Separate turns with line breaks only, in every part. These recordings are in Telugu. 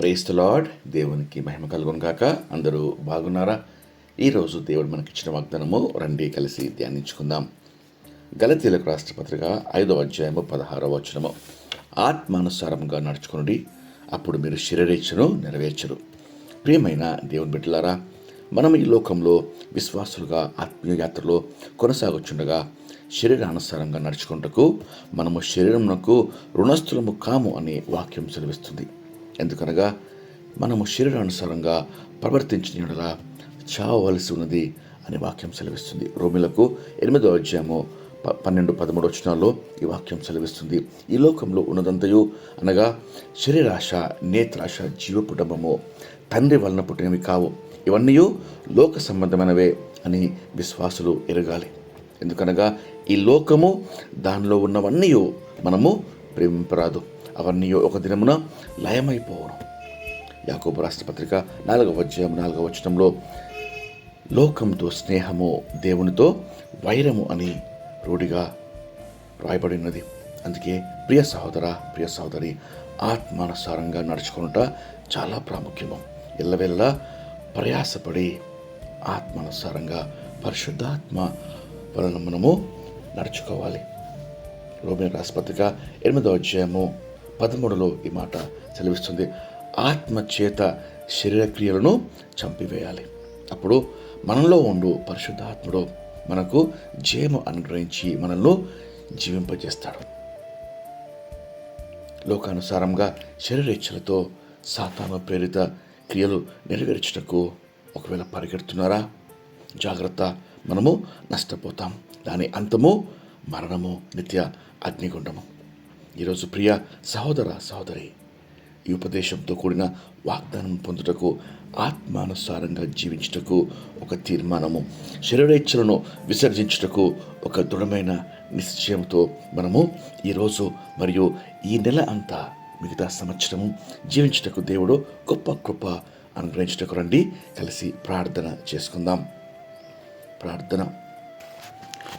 Price lord. దేవునికి మహిమ కలుగునుగాక. అందరూ బాగున్నారా? ఈరోజు దేవుడు మనకిచ్చిన వాగ్దానము రండి కలిసి ధ్యానించుకుందాం. గలతీలకు రాష్ట్రపత్రిక ఐదో ఐదవ అధ్యాయము పదహారవ వచనము. ఆత్మానుసారంగా నడుచుకుని అప్పుడు మీరు శరీరేచ్ఛను నెరవేర్చరు. ప్రియమైన దేవుని బిడ్డలారా మనం ఈ లోకంలో విశ్వాసులుగా ఆత్మీయ యాత్రలో కొనసాగుచుండగా శరీరానుసారంగా నడుచుకుంటకు మనము శరీరమునకు రుణస్థులము కాము అనే వాక్యం సెలవిస్తుంది. ఎందుకనగా మనము శరీరానుసారంగా ప్రవర్తించిన యెడల చావవలసి ఉన్నది అనే వాక్యం సెలవిస్తుంది. రోమిలకు ఎనిమిదో అధ్యాయము ప పన్నెండు పదమూడు వచనాల్లో ఈ వాక్యం సెలవిస్తుంది. ఈ లోకంలో ఉన్నదంతయు అనగా శరీరాశ నేత్రాశ జీవకుటుంబము తండ్రి వలన పుట్టినవి కావు. ఇవన్నీ లోక సంబంధమైనవే అని విశ్వాసులు ఎరగాలి. ఎందుకనగా ఈ లోకము దానిలో ఉన్నవన్నీ మనము ప్రేమింపరాదు. అవన్నీ ఒక దినమున లయమైపోవడం యాకోబు రాష్ట్రపత్రిక నాలుగవ అధ్యాయం నాలుగవ వచనంలో లోకంతో స్నేహము దేవునితో వైరము అని రూఢిగా రాయబడినది అందుకే ప్రియ సహోదర ప్రియ సహోదరి ఆత్మానుసారంగా నడుచుకునుట చాలా ప్రాముఖ్యము. ఎల్లవెల్లా ప్రయాసపడి ఆత్మానుసారంగా పరిశుద్ధాత్మ వలన మనము నడుచుకోవాలి. రోమిన్ రాష్ట్రపత్రిక ఎనిమిదో అధ్యాయము పదమూడులో ఈ మాట సెలవిస్తుంది. ఆత్మచేత శరీరక్రియలను చంపివేయాలి. అప్పుడు మనలో ఉండు పరిశుద్ధాత్ముడు. మనకు జయము అనుగ్రహించి మనల్ని జీవింపజేస్తాడు. లోకానుసారంగా శరీరేచ్ఛలతో సాతాను ప్రేరిత క్రియలు నెరవేర్చుటకు ఒకవేళ పరిగెడుతున్నారా? జాగ్రత్త మనము నష్టపోతాం. దాని అంతము మరణము నిత్య అగ్నిగుండము. ఈరోజు ప్రియ సహోదర సహోదరి ఈ ఉపదేశంతో కూడిన వాగ్దానం పొందుటకు ఆత్మానుసారంగా జీవించుటకు ఒక తీర్మానము శరీరేచ్ఛలను విసర్జించుటకు ఒక దృఢమైన నిశ్చయంతో మనము ఈరోజు మరియు ఈ నెల అంతా మిగతా సంవత్సరము జీవించుటకు దేవుడు గొప్ప కృప అనుగ్రహించుటకు రండి కలిసి ప్రార్థన చేసుకుందాం. ప్రార్థన.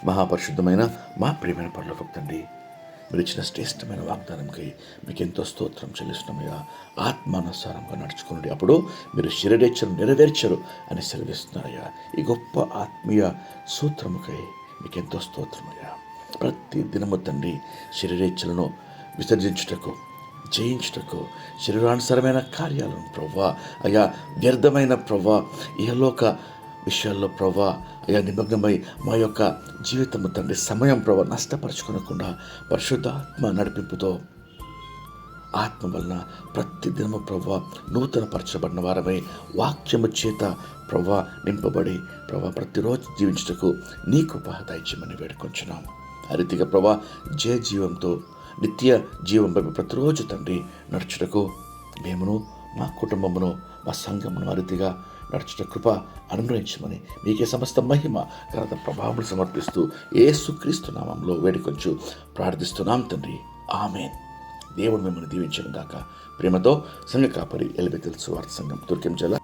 మహాపరిశుద్ధమైన మా ప్రియమైన పనుల తండ్రి మీరు ఇచ్చిన శ్రేష్టమైన వాగ్దానంకై మీకు ఎంతో స్తోత్రం చెల్లిస్తున్నామయ్యా ఆత్మానుసారంగా నడుచుకోండి అప్పుడు మీరు శరీరేచ్ఛను నెరవేర్చరు అని సెలవిస్తున్నారయ్యా ఈ గొప్ప ఆత్మీయ సూత్రముకై మీకు ఎంతో స్తోత్రమయ్యా ప్రతి దినము తండ్రి శరీరేచ్ఛలను విసర్జించుటకు జయించుటకు శరీరానుసరమైన కార్యాలను ప్రవ్వా. అయ్యా వ్యర్థమైన ప్రవ్వా. ఇహలోక విషయాల్లో ప్రభా అయా నిమగ్నమై మా యొక్క జీవితము తండ్రి సమయం ప్రభా నష్టపరచుకోనకుండా పరిశుద్ధాత్మ నడిపింపుతో ఆత్మ వలన ప్రతి దినము ప్రభా నూతన పరచబడిన వారమై వాక్యము చేత ప్రభా నింపబడి ప్రభా ప్రతిరోజు జీవించుటకు నీ కృప దయచేయమని వేడుకొంచున్నాం. ఆ రీతిగా ప్రభా జయ జీవంతో నిత్య జీవం వైపు ప్రతిరోజు తండ్రి నడుచుటకు మేమును మా కుటుంబమును మా సంఘమును ఆ రీతిగా నడుచుట కృప అనుగ్రహించమని మీకే సమస్త మహిమ తర్వాత ప్రభావం సమర్పిస్తూ ఏసుక్రీస్తు నామంలో వేడుకొంచు ప్రార్థిస్తున్నాం తండ్రి. ఆమెన్. దేవుడు మిమ్మల్ని దీవించను గాక. ప్రేమతో సంఘ కాపరి ఎలిబెతెల్ సువార్త సంఘం దుర్గం జిల్లా